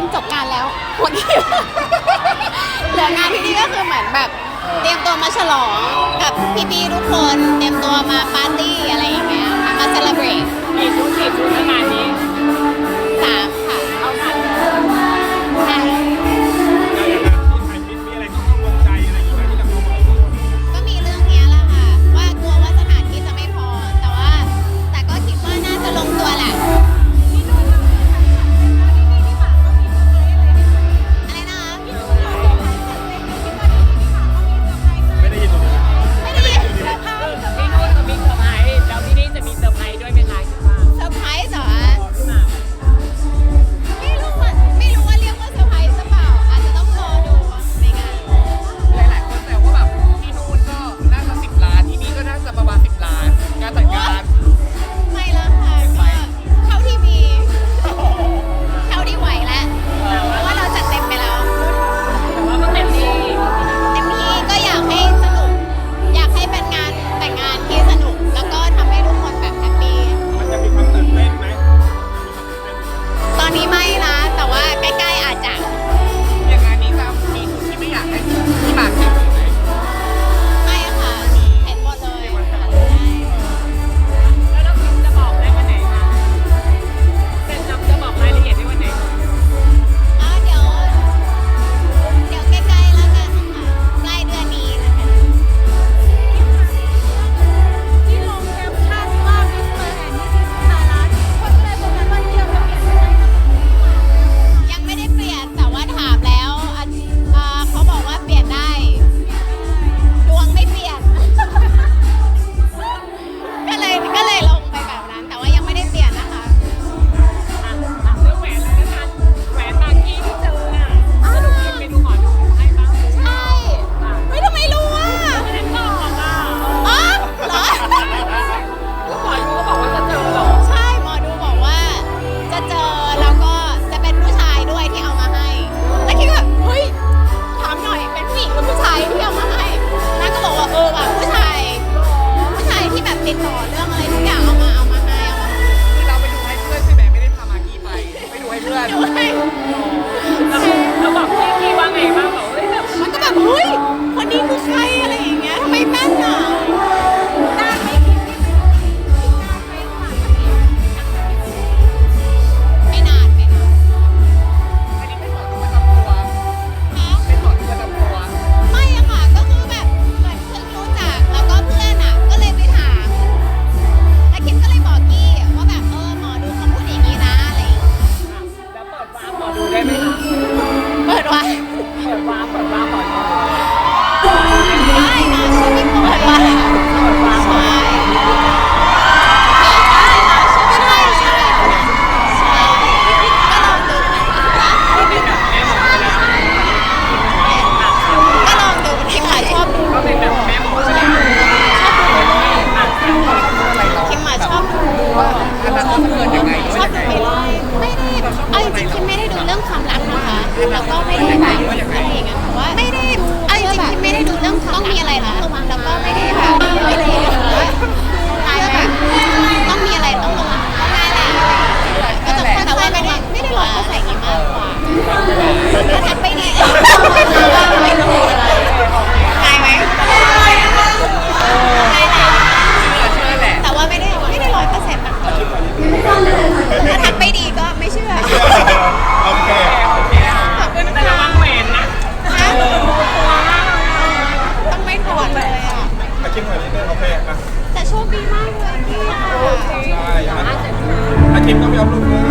ิมจบงานแล้วคนที่ เหลืองานที่นี่ก็คือเหมือนแบบ เตรียมตัวมาฉลองกับพี่ๆทุกคน เตรียมตัวมาปาร์ตี้อะไรอย่างเงี้ยมาเซเลบริตกี่ชุดกี่ชุดนะงานนี้ hablo con...